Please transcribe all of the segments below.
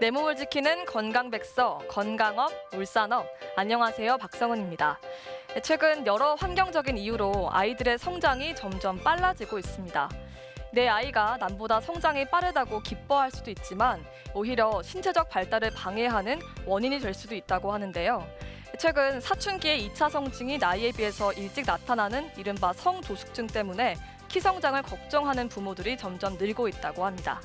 내 몸을 지키는 건강백서, 건강업, 울산업. 안녕하세요. 박성은입니다. 최근 여러 환경적인 이유로 아이들의 성장이 점점 빨라지고 있습니다. 내 아이가 남보다 성장이 빠르다고 기뻐할 수도 있지만 오히려 신체적 발달을 방해하는 원인이 될 수도 있다고 하는데요. 최근 사춘기의 2차 성징이 나이에 비해서 일찍 나타나는 이른바 성조숙증 때문에 키 성장을 걱정하는 부모들이 점점 늘고 있다고 합니다.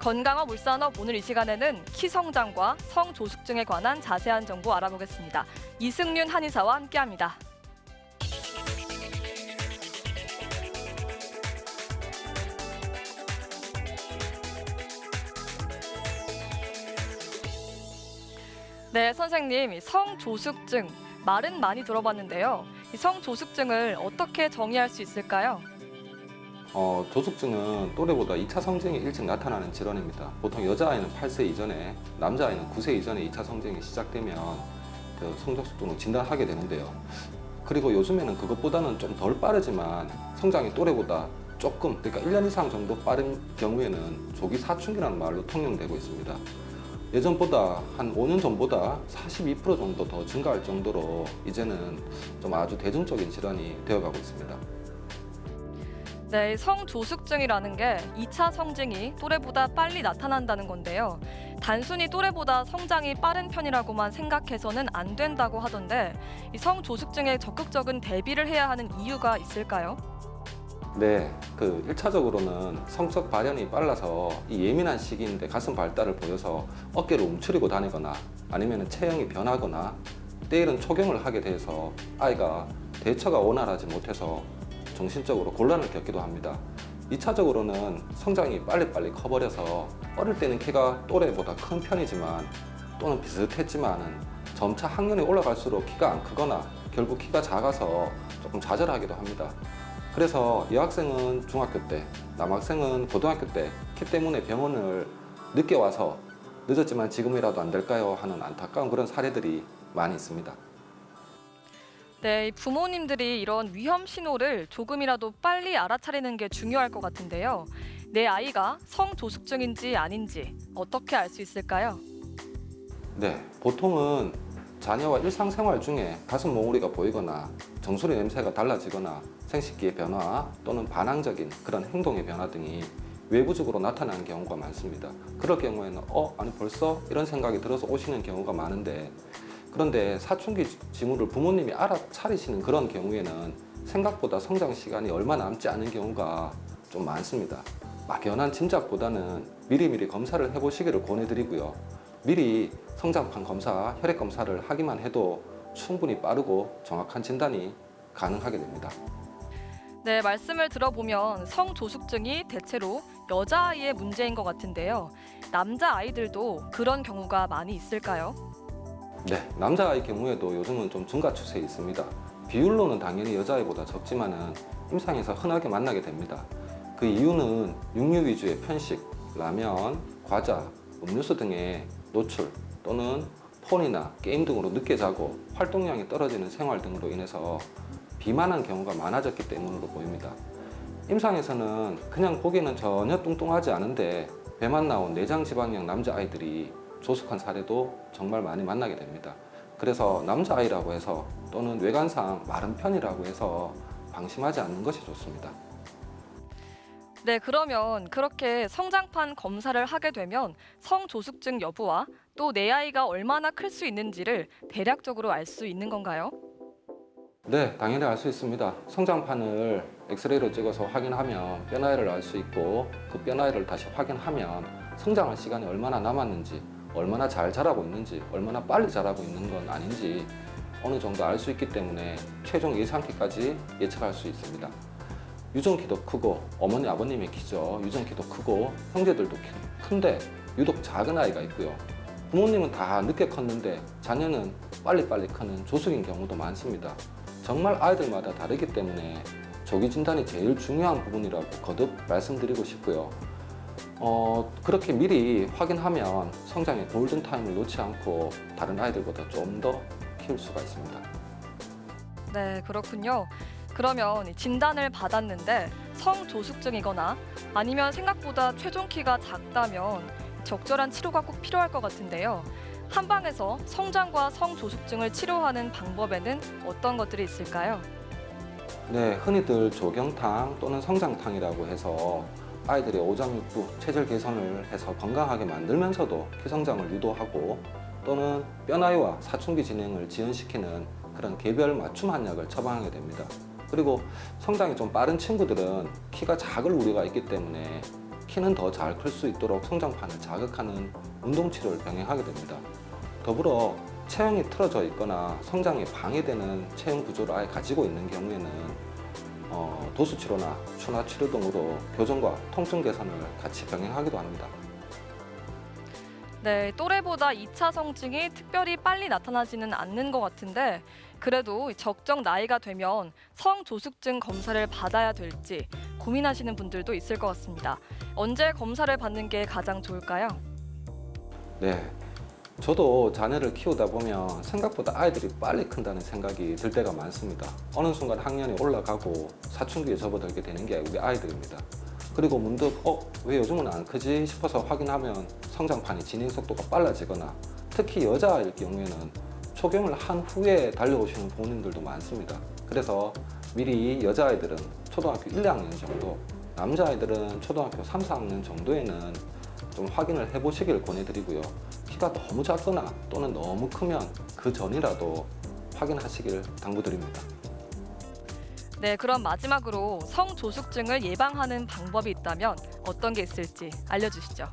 건강업 울산업 오늘 이 시간에는 키 성장과 성 조숙증에 관한 자세한 정보 알아보겠습니다. 이승윤 한의사와 함께합니다. 네, 선생님, 이 성조숙증 말은 많이 들어봤는데요. 이 성조숙증을 어떻게 정의할 수 있을까요? 어, 조숙증은 또래보다 2차 성징이 일찍 나타나는 질환입니다. 보통 여자아이는 8세 이전에, 남자아이는 9세 이전에 2차 성징이 시작되면 그 성적숙증으로 진단하게 되는데요. 그리고 요즘에는 그것보다는 좀 덜 빠르지만 성장이 또래보다 조금, 그러니까 1년 이상 정도 빠른 경우에는 조기 사춘기라는 말로 통용되고 있습니다. 예전보다 한 5년 전보다 42% 정도 더 증가할 정도로 이제는 좀 아주 대중적인 질환이 되어가고 있습니다. 네, 성조숙증이라는 게 2차 성징이 또래보다 빨리 나타난다는 건데요. 단순히 또래보다 성장이 빠른 편이라고만 생각해서는 안 된다고 하던데 이 성조숙증에 적극적인 대비를 해야 하는 이유가 있을까요? 네, 그 1차적으로는 성적 발현이 빨라서 이 예민한 시기인데 가슴 발달을 보여서 어깨를 움츠리고 다니거나 아니면 체형이 변하거나 때일은 초경을 하게 돼서 아이가 대처가 원활하지 못해서 정신적으로 곤란을 겪기도 합니다. 2차적으로는 성장이 빨리빨리 커버려서 어릴 때는 키가 또래보다 큰 편이지만 또는 비슷했지만은 점차 학년이 올라갈수록 키가 안 크거나 결국 키가 작아서 조금 좌절하기도 합니다. 그래서 여학생은 중학교 때, 남학생은 고등학교 때 키 때문에 병원을 늦게 와서 늦었지만 지금이라도 안 될까요? 하는 안타까운 그런 사례들이 많이 있습니다. 네, 이 부모님들이 이런 위험 신호를 조금이라도 빨리 알아차리는 게 중요할 것 같은데요. 내 아이가 성조숙증인지 아닌지 어떻게 알 수 있을까요? 네, 보통은 자녀와 일상생활 중에 가슴 몽우리가 보이거나 정수리 냄새가 달라지거나 생식기의 변화 또는 반항적인 그런 행동의 변화 등이 외부적으로 나타나는 경우가 많습니다. 그럴 경우에는 어 아니 벌써 이런 생각이 들어서 오시는 경우가 많은데 그런데 사춘기 징후를 부모님이 알아차리시는 그런 경우에는 생각보다 성장 시간이 얼마 남지 않은 경우가 좀 많습니다. 막연한 짐작보다는 미리미리 검사를 해보시기를 권해드리고요. 미리 성장판 검사, 혈액 검사를 하기만 해도 충분히 빠르고 정확한 진단이 가능하게 됩니다. 네, 말씀을 들어보면 성조숙증이 대체로 여자아이의 문제인 것 같은데요. 남자 아이들도 그런 경우가 많이 있을까요? 네, 남자아이 경우에도 요즘은 좀 증가 추세에 있습니다. 비율로는 당연히 여자아이보다 적지만은 임상에서 흔하게 만나게 됩니다. 그 이유는 육류 위주의 편식, 라면, 과자, 음료수 등의 노출 또는 폰이나 게임 등으로 늦게 자고 활동량이 떨어지는 생활 등으로 인해서 비만한 경우가 많아졌기 때문으로 보입니다. 임상에서는 그냥 보기에는 전혀 뚱뚱하지 않은데 배만 나온 내장 지방형 남자아이들이 조숙한 사례도 정말 많이 만나게 됩니다. 그래서 남자아이라고 해서 또는 외관상 마른 편이라고 해서 방심하지 않는 것이 좋습니다. 네, 그러면 그렇게 성장판 검사를 하게 되면 성조숙증 여부와 또 내 아이가 얼마나 클 수 있는지를 대략적으로 알 수 있는 건가요? 네, 당연히 알 수 있습니다. 성장판을 엑스레이로 찍어서 확인하면 뼈 나이를 알 수 있고 그 뼈 나이를 다시 확인하면 성장할 시간이 얼마나 남았는지, 얼마나 잘 자라고 있는지, 얼마나 빨리 자라고 있는 건 아닌지 어느 정도 알 수 있기 때문에 최종 예상키까지 예측할 수 있습니다. 유전키도 크고 어머니 아버님의 키죠. 유전키도 크고 형제들도 키- 큰데 유독 작은 아이가 있고요. 부모님은 다 늦게 컸는데 자녀는 빨리빨리 크는 조숙인 경우도 많습니다. 정말 아이들마다 다르기 때문에 조기 진단이 제일 중요한 부분이라고 거듭 말씀드리고 싶고요. 어, 그렇게 미리 확인하면 성장의 골든타임을 놓지 않고 다른 아이들보다 좀 더 키울 수가 있습니다. 네, 그렇군요. 그러면 이 진단을 받았는데 성조숙증이거나 아니면 생각보다 최종 키가 작다면 적절한 치료가 꼭 필요할 것 같은데요. 한방에서 성장과 성조숙증을 치료하는 방법에는 어떤 것들이 있을까요? 네, 흔히들 조경탕 또는 성장탕이라고 해서 아이들의 오장육부, 체질 개선을 해서 건강하게 만들면서도 키성장을 유도하고 또는 뼈나이와 사춘기 진행을 지연시키는 그런 개별 맞춤 한약을 처방하게 됩니다. 그리고 성장이 좀 빠른 친구들은 키가 작을 우려가 있기 때문에 키는 더 잘 클 수 있도록 성장판을 자극하는 운동 치료를 병행하게 됩니다. 더불어 체형이 틀어져 있거나 성장이 방해되는 체형 구조를 아예 가지고 있는 경우에는 어, 도수 치료나 추나 치료 등으로 교정과 통증 개선을 같이 병행하기도 합니다. 네, 또래보다 2차 성징이 특별히 빨리 나타나지는 않는 것 같은데 그래도 적정 나이가 되면 성조숙증 검사를 받아야 될지 고민하시는 분들도 있을 것 같습니다. 언제 검사를 받는 게 가장 좋을까요? 네. 저도 자녀를 키우다 보면 생각보다 아이들이 빨리 큰다는 생각이 들 때가 많습니다. 어느 순간 학년이 올라가고 사춘기에 접어들게 되는 게 우리 아이들입니다. 그리고 문득 어, 왜 요즘은 안 크지 싶어서 확인하면 성장판이 진행 속도가 빨라지거나 특히 여자아이일 경우에는 초경을 한 후에 달려오시는 부모님들도 많습니다. 그래서 미리 여자아이들은 초등학교 1, 2학년 정도, 남자아이들은 초등학교 3, 4학년 정도에는 좀 확인을 해보시길 권해드리고요. 키가 너무 작거나 또는 너무 크면 그 전이라도 확인하시길 당부드립니다. 네, 그럼 마지막으로 성조숙증을 예방하는 방법이 있다면 어떤 게 있을지 알려주시죠.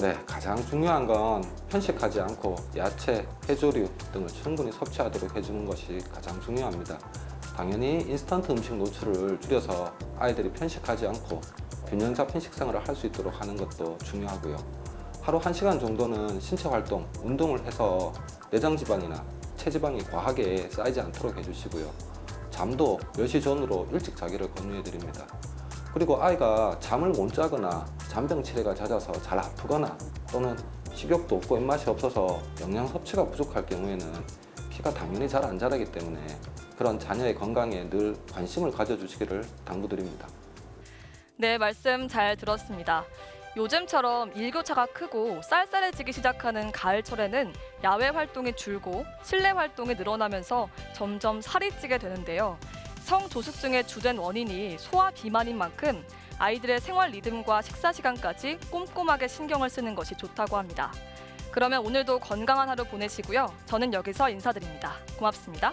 네, 가장 중요한 건 편식하지 않고 야채, 해조류 등을 충분히 섭취하도록 해주는 것이 가장 중요합니다. 당연히 인스턴트 음식 노출을 줄여서 아이들이 편식하지 않고 균형 잡힌 식생활을 할 수 있도록 하는 것도 중요하고요. 하루 1시간 정도는 신체 활동, 운동을 해서 내장 지방이나 체지방이 과하게 쌓이지 않도록 해주시고요. 잠도 10시 전으로 일찍 자기를 권유해 드립니다. 그리고 아이가 잠을 못 자거나 잔병 치레가 잦아서 잘 아프거나 또는 식욕도 없고 입맛이 없어서 영양 섭취가 부족할 경우에는 키가 당연히 잘 안 자라기 때문에 그런 자녀의 건강에 늘 관심을 가져주시기를 당부드립니다. 네, 말씀 잘 들었습니다. 요즘처럼 일교차가 크고 쌀쌀해지기 시작하는 가을철에는 야외 활동이 줄고 실내 활동이 늘어나면서 점점 살이 찌게 되는데요. 성조숙증의 주된 원인이 소화 비만인 만큼 아이들의 생활 리듬과 식사 시간까지 꼼꼼하게 신경을 쓰는 것이 좋다고 합니다. 그러면 오늘도 건강한 하루 보내시고요. 저는 여기서 인사드립니다. 고맙습니다.